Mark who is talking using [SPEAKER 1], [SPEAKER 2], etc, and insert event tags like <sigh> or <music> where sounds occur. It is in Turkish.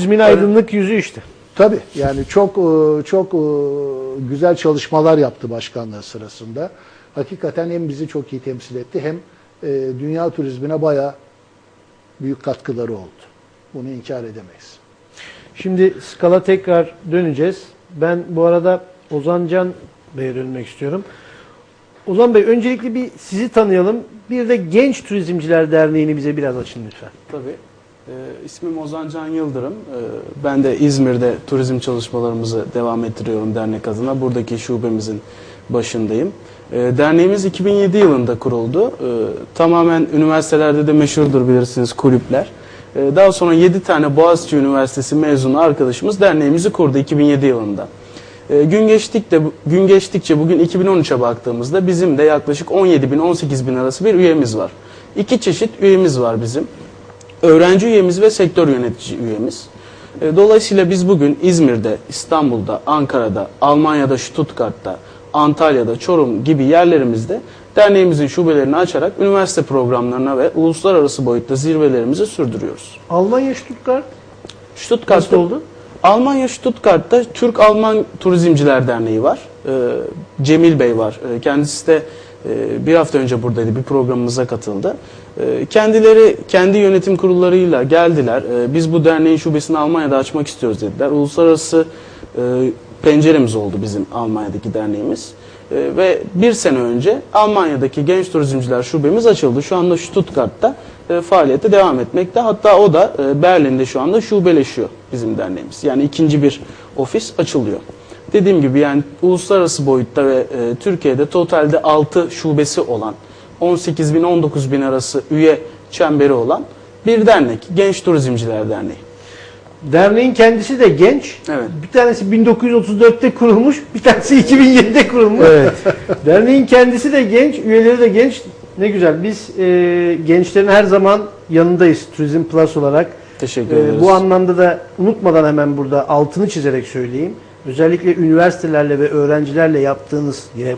[SPEAKER 1] Turizmin aydınlık yüzü işte.
[SPEAKER 2] Tabii yani çok e, çok e, güzel çalışmalar yaptı başkanlığı sırasında. Hakikaten hem bizi çok iyi temsil etti hem e, dünya turizmine bayağı büyük katkıları oldu. Bunu inkar edemeyiz.
[SPEAKER 1] Şimdi skala tekrar döneceğiz. Ben bu arada Ozan Can Bey'e dönmek istiyorum. Ozan Bey öncelikle bir sizi tanıyalım. Bir de Genç Turizmciler Derneği'ni bize biraz açın lütfen.
[SPEAKER 3] Tabii. Ee, ismim Ozan Can Yıldırım. Ee, ben de İzmir'de turizm çalışmalarımızı devam ettiriyorum dernek adına. Buradaki şubemizin başındayım. Ee, derneğimiz 2007 yılında kuruldu. Tamamen üniversitelerde de meşhurdur bilirsiniz kulüpler. Daha sonra 7 tane Boğaziçi Üniversitesi mezunu arkadaşımız derneğimizi kurdu 2007 yılında. Gün geçtikçe gün geçtikçe bugün 2013'e baktığımızda bizim de yaklaşık 17 bin 18 bin arası bir üyemiz var. İki çeşit üyemiz var bizim. Öğrenci üyemiz ve sektör yönetici üyemiz. E, Dolayısıyla biz bugün İzmir'de, İstanbul'da, Ankara'da, Almanya'da, Stuttgart'ta, Antalya'da, Çorum gibi yerlerimizde derneğimizin şubelerini açarak üniversite programlarına ve uluslararası boyutta zirvelerimizi sürdürüyoruz.
[SPEAKER 1] Almanya Stuttgart
[SPEAKER 3] Stuttgart'ta
[SPEAKER 1] oldu?
[SPEAKER 3] Almanya Stuttgart'ta Türk-Alman Turizmciler Derneği var. Ee, Cemil Bey var. Ee, kendisi de e, bir hafta önce buradaydı. Bir programımıza katıldı. Ee, kendileri kendi yönetim kurullarıyla geldiler. Ee, biz bu derneğin şubesini Almanya'da açmak istiyoruz dediler. Uluslararası e, penceremiz oldu bizim Almanya'daki derneğimiz. Ee, ve bir sene önce Almanya'daki Genç Turizmciler Şubemiz açıldı. Şu anda Stuttgart'ta e, faaliyete devam etmekte. Hatta o da e, Berlin'de şu anda şubeleşiyor bizim derneğimiz. Yani ikinci bir ofis açılıyor. Dediğim gibi yani uluslararası boyutta ve e, Türkiye'de totalde 6 şubesi olan 18 bin 19 bin arası üye çemberi olan bir dernek. Genç Turizmciler Derneği.
[SPEAKER 1] Derneğin kendisi de genç.
[SPEAKER 3] Evet.
[SPEAKER 1] Bir tanesi 1934'te kurulmuş, bir tanesi 2007'de kurulmuş. <laughs> Derneğin kendisi de genç, üyeleri de genç. Ne güzel. Biz e, gençlerin her zaman yanındayız Turizm Plus olarak.
[SPEAKER 3] Teşekkür
[SPEAKER 1] E,
[SPEAKER 3] ederiz.
[SPEAKER 1] bu anlamda da unutmadan hemen burada altını çizerek söyleyeyim. Özellikle üniversitelerle ve öğrencilerle yaptığınız yine